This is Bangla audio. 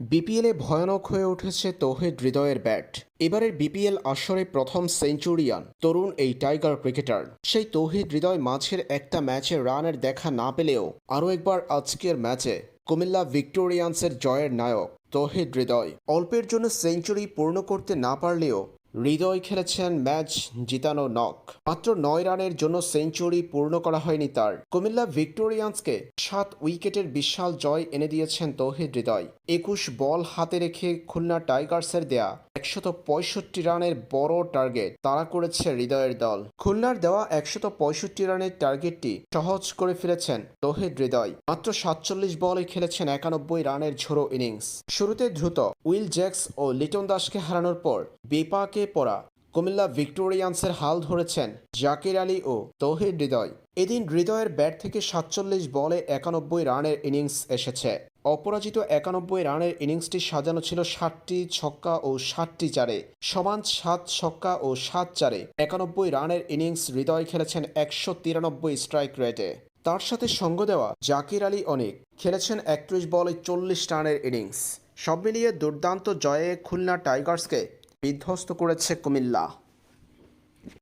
বিপিএলে ভয়ানক হয়ে উঠেছে তৌহিদ হৃদয়ের ব্যাট। এবারের বিপিএল আসরে প্রথম সেঞ্চুরিয়ান তরুণ এই টাইগার ক্রিকেটার। সেই তৌহিদ হৃদয় মাঝের একটা ম্যাচে রানের দেখা না পেলেও আরও একবার আজকের ম্যাচে কুমিল্লা ভিক্টোরিয়ান্সের জয়ের নায়ক তৌহিদ হৃদয়। অল্পের জন্য সেঞ্চুরি পূর্ণ করতে না পারলেও হৃদয় খেলেছেন ম্যাচ জিতানো নক। মাত্র নয় রানের জন্য সেঞ্চুরি পূর্ণ করা হয়নি তার। কুমিল্লা ভিক্টোরিয়ান্সকে সাত উইকেটের বিশাল জয় এনে দিয়েছেন তৌহিদ হৃদয়। একুশ বল হাতে রেখে খুলনা টাইগার্সের দেয়া একশত পঁয়ষট্টি রানের বড় টার্গেট তারা করেছে হৃদয়ের দল। খুলনার দেওয়া একশত পঁয়ষট্টি রানের টার্গেটটি সহজ করে ফেলেছেন তৌহিদ হৃদয়। মাত্র সাতচল্লিশ বলে খেলেছেন একানব্বই রানের ঝোড়ো ইনিংস। শুরুতে দ্রুত উইল জ্যাক্স ও লিটন দাসকে হারানোর পর বিপাকে পড়া কুমিল্লা ভিক্টোরিয়ান্সের হাল ধরেছেন জাকির আলী ও তৌহিদ হৃদয়। এদিন হৃদয়ের ব্যাট থেকে সাতচল্লিশ বলে একানব্বই রানের ইনিংস এসেছে। অপরাজিত একানব্বই রানের ইনিংসটি সাজানো ছিল ষাটটি ছক্কা ও ষাটটি চারে। সমান সাত ছক্কা ও সাত চারে একানব্বই রানের ইনিংস হৃদয় খেলেছেন একশো তিরানব্বই স্ট্রাইক রেটে। তার সাথে সঙ্গ দেওয়া জাকির আলী অনেক খেলেছেন একত্রিশ বলে চল্লিশ রানের ইনিংস। সব মিলিয়ে দুর্দান্ত জয়ে খুলনা টাইগার্সকে বিধ্বস্ত করেছে কুমিল্লা।